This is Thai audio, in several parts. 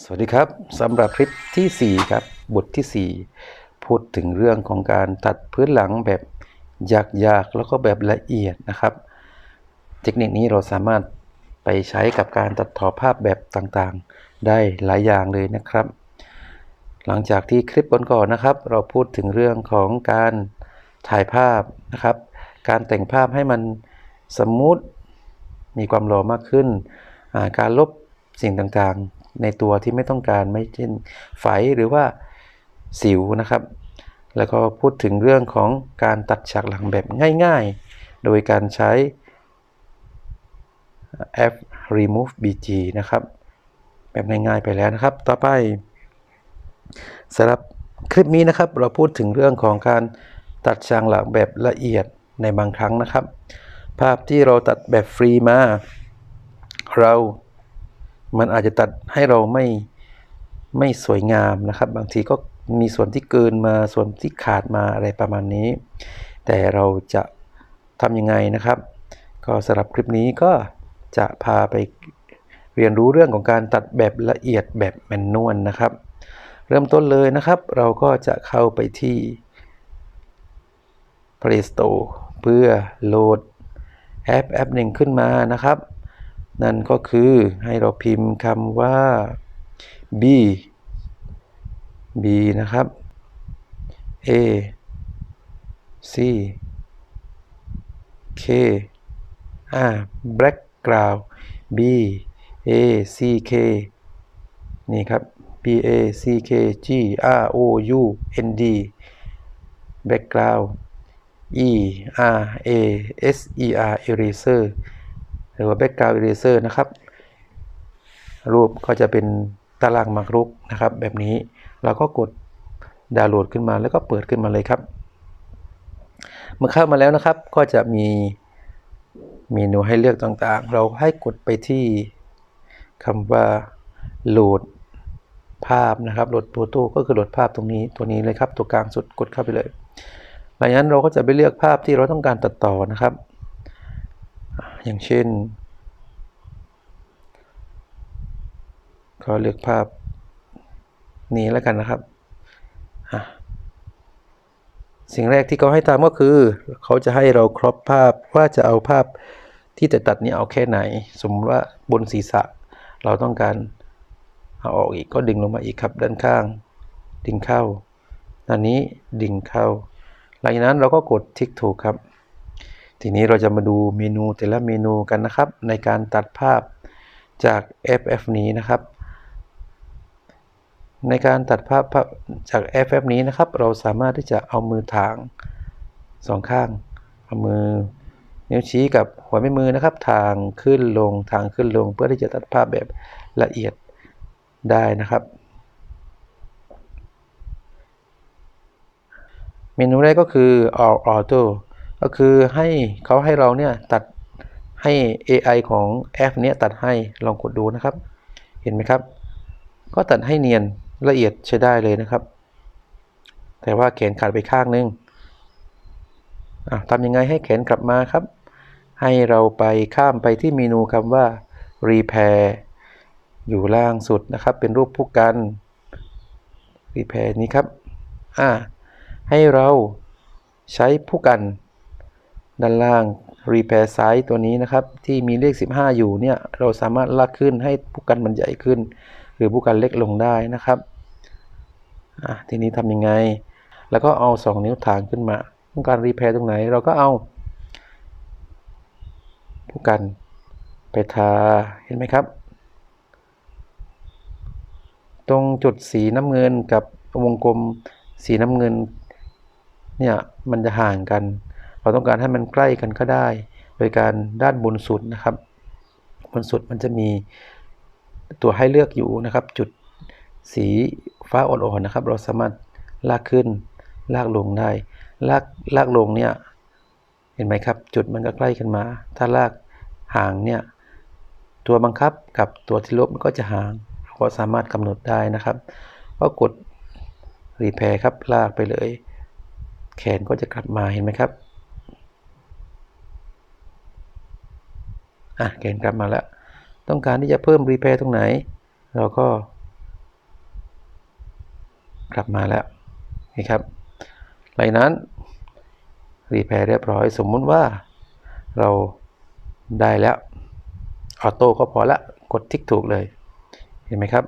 สวัสดีครับสำหรับคลิปทีสี่ 4 ครับบทที่ 4 พูดถึงเรื่องของการตัดพื้นหลังแบบยากๆแล้วก็แบบละเอียดนะครับ เทคนิคนี้เราสามารถไปใช้กับการตัดต่อภาพแบบต่างๆ ได้หลายอย่างเลยนะครับ หลังจากที่คลิปก่อนๆนะครับ เราพูดถึงเรื่องของการถ่ายภาพนะครับ การแต่งภาพให้มันสมูทมีความหล่อมากขึ้น การลบสิ่งต่างๆ ในตัวที่ไม่ต้องการไม่เช่นไฝหรือว่าสิวนะครับ แล้วก็พูดถึงเรื่องของการตัดฉากหลังแบบง่ายๆ โดยการใช้แอป remove bg นะครับ แบบง่ายๆไปแล้วนะครับ ต่อไปสำหรับคลิปนี้นะครับ เราพูดถึงเรื่องของการตัดฉากหลังแบบละเอียดในบางครั้งนะครับ ภาพที่เราตัดแบบฟรีมา เรา มันอาจจะตัดให้เราไม่ไม่สวยงามนะครับ บางทีก็มีส่วนที่เกินมาส่วนที่ขาดมาอะไรประมาณนี้ แต่เราจะทำยังไงนะครับ ก็สำหรับคลิปนี้ก็จะพาไปเรียนรู้เรื่องของการตัดแบบละเอียดแบบแมนนวลนะครับ เริ่มต้นเลยนะครับ เราก็จะเข้าไปที่ Play Store เพื่อโหลดแอปแอปหนึ่งขึ้นมานะครับ นั่นก็คือให้เราพิมพ์คำว่า b b นะครับ a c k อ่า background b a c k นี่ครับ b a c k g r o u n d background e r a s e r eraser หรือว่า background eraser นะครับ รูปก็จะเป็นตารางมากรุกนะครับ แบบนี้เราก็กดดาวน์โหลดขึ้นมาแล้วก็เปิดขึ้นมาเลยครับ เมื่อเข้ามาแล้วนะครับ ก็จะมีเมนูให้เลือกต่างๆ เราให้กดไปที่คำว่าโหลดภาพนะครับโหลดโฟโต้ก็คือโหลดภาพตรงนี้ตัวนี้เลยครับ ตัวกลางสุดกดเข้าไปเลยหลังจากนั้นเราก็จะไปเลือกภาพที่เราต้องการตัดต่อนะครับ อย่างเช่นก็เลือกภาพนี้แล้วกันนะครับ สิ่งแรกที่เขาให้ทำก็คือ เขาจะให้เราครอปภาพว่าจะเอาภาพที่จะตัดนี้เอาแค่ไหน สมมติว่าบนศีรษะ เราต้องการเอาออกอีกก็ดึงลงมาอีกครับด้านข้าง ดึงเข้าด้านนี้ดึงเข้า หลังจากนั้นเราก็กดทิกถูกครับ ทีนี้เราจะมาดูเมนูแต่ละเมนูกันนะครับ ในการตัดภาพจาก FF นี้นะครับ ในการตัดภาพจาก FF นี้นะครับ เราสามารถที่จะเอามือทางสองข้าง เอามือนิ้วชี้กับหัวแม่มือนะครับ ทางขึ้นลงทางขึ้นลง เพื่อที่จะตัดภาพแบบละเอียดได้นะครับเมนูแรกก็คือ all auto ก็คือให้เขาให้เราเนี่ยตัดให้ AI ของแอปเนี้ยตัดให้ลองกดดูนะครับ เห็นไหมครับ ก็ตัดให้เนียนละเอียดใช้ได้เลยนะครับ แต่ว่าแขนขาดไปข้างนึงทำยังไงให้แขนกลับมาครับ ให้เราไปข้ามไปที่เมนูคำว่า repair อยู่ล่างสุดนะครับ เป็นรูปผู้กัน repair นี้ครับอ่าให้เราใช้ผู้กัน ด้านล่าง repair size ตัวนี้นะครับ ที่มีเลข 15 อยู่เนี่ย เราสามารถลากขึ้นให้ผู้กันมันใหญ่ขึ้น หรือผู้กันเล็กลงได้นะครับทีนี้ทำยังไง แล้วก็เอา 2 นิ้วทางขึ้นมาต้องการ repair ตรงไหนเราก็เอา ผู้กันไปทาเห็นไหมครับ ตรงจุดสีน้ำเงินกับวงกลมสีน้ำเงินเนี่ยมันจะห่างกัน เราต้องการให้มันใกล้กันก็ได้ โดยการด้านบนสุดนะครับ บนสุดมันจะมีตัวให้เลือกอยู่นะครับ จุดสีฟ้าอ่อนๆนะครับ เราสามารถลากขึ้นลากลงได้ ลากลากลงเนี่ยเห็นไหมครับ จุดมันก็ใกล้กันมา ถ้าลากห่างเนี่ยตัวบังคับกับตัวที่ลบมันก็จะห่างเราก็สามารถกำหนดได้นะครับก็กดรีแพร์ครับลากไปเลย แขนก็จะกลับมาเห็นไหมครับ อะแขนกลับมาแล้ว ต้องการที่จะเพิ่มรีแพร์ตรงไหน เราก็ กลับมาแล้วนี่ครับหลังนั้นรีแพร์เรียบร้อย สมมุติว่าเราได้แล้วออโต้ก็พอละกดทิกถูกเลย เห็นไหมครับ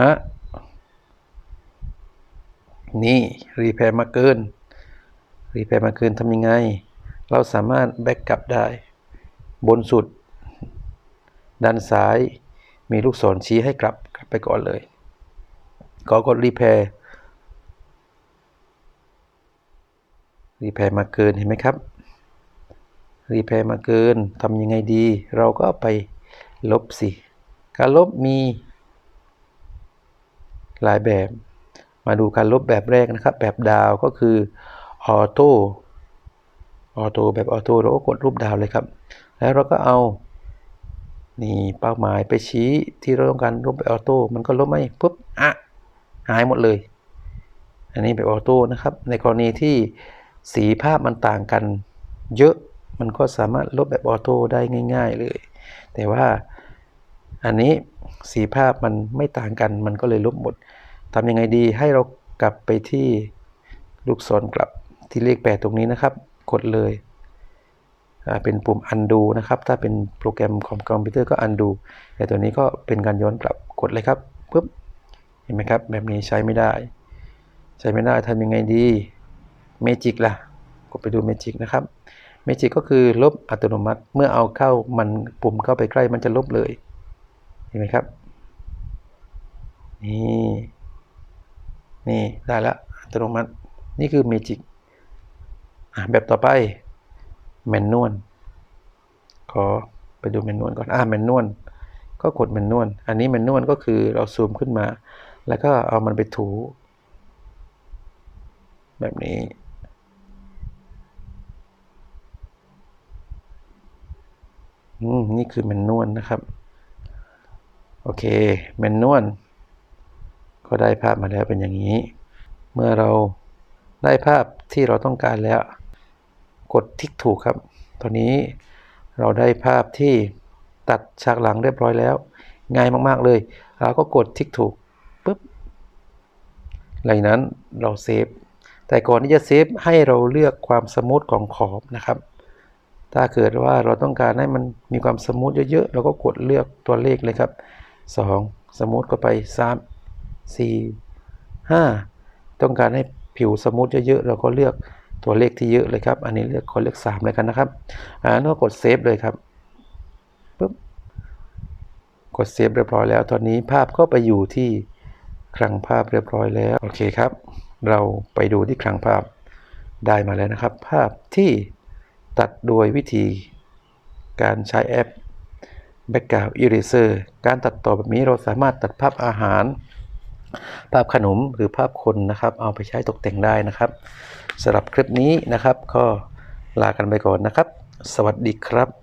ฮะนี่รีแพร์มาเกินรีแพร์มาเกินทำยังไง เราสามารถแบ็กกลับได้ บนสุด ด้านซ้ายมีลูกศรชี้ให้กลับกลับไปก่อนเลยก็กดรีแพร์รีแพร์มาเกินเห็นไหมครับ รีแพร์มาเกินทำยังไงดี เราก็ไปลบสิ การลบมี หลายแบบ มาดูการลบแบบแรกนะครับ แบบดาวก็คือออโต้ออโต้แบบออโต้เราก็กดรูปดาวเลยครับ แล้วเราก็เอานี่เป้าหมายไปชี้ที่เราต้องการลบแบบออโต้มันก็ลบไม่ปุ๊บอะหายหมดเลย อันนี้แบบออโต้นะครับ ในกรณีที่สีภาพมันต่างกันเยอะมันก็สามารถลบแบบออโต้ได้ง่าย ๆเลย แต่ว่าอันนี้สีภาพมันไม่ต่างกันมันก็เลยลบหมดทำยังไงดีให้เรากลับไปที่ลูกศรกลับที่เลขแปดตรงนี้นะครับ กดเลย เป็นปุ่ม undo นะครับ ถ้าเป็นโปรแกรมของคอมพิวเตอร์ก็ undo แต่ตัวนี้ก็เป็นการย้อนกลับกดเลยครับปุ๊บเห็นไหมครับ แบบนี้ใช้ไม่ได้ ใช้ไม่ได้ทำยังไงดี Magic ล่ะ กดไปดู Magic นะครับ Magic ก็คือลบอัตโนมัติ เมื่อเอาเข้ามันปุ่มเข้าไปใกล้มันจะลบเลย เห็นไหมครับ นี่ นี่ได้แล้วอัตโนมัติ นี่คือ Magic แบบต่อไป แมนนวลขอไปดูแมนนวลก่อน อ่าแมนนวลก็กดแมนนวลอันนี้แมนนวลก็คือเราซูมขึ้นมา แล้วก็เอามันไปถู แบบนี้นี่คือแมนนวลนะครับ โอเคแมนนวลก็ได้ภาพมาแล้วเป็นอย่างนี้ เมื่อเราได้ภาพที่เราต้องการแล้ว กดทิกถูกครับ ตอนนี้เราได้ภาพที่ตัดฉากหลังเรียบร้อยแล้ว ง่ายมากๆเลย เราก็กดทิกถูกปุ๊บหลังนั้นเราเซฟ แต่ก่อนที่จะเซฟให้เราเลือกความสมูทของขอบนะครับ ถ้าเกิดว่าเราต้องการให้มันมีความสมูทเยอะๆ เราก็กดเลือกตัวเลขเลยครับ 2 สมูทก็ไป 3 4 5 ต้องการให้ผิวสมูทเยอะๆ เราก็เลือก ตัวเลขที่เยอะเลยครับ อันนี้เลือกขอเลือก3เลยกันนะครับ อ่าแล้วก็กดเซฟเลยครับปุ๊บ กดเซฟเรียบร้อยแล้ว ตอนนี้ภาพก็ไปอยู่ที่คลังภาพเรียบร้อยแล้ว โอเคครับ เราไปดูที่คลังภาพได้มาแล้วนะครับ ภาพที่ตัดโดยวิธีการใช้แอป Background Eraser การตัดต่อแบบนี้เราสามารถตัดภาพอาหาร ภาพขนมหรือภาพคนนะครับ เอาไปใช้ตกแต่งได้นะครับ สำหรับคลิปนี้นะครับ ก็ลากันไปก่อนนะครับ สวัสดีครับ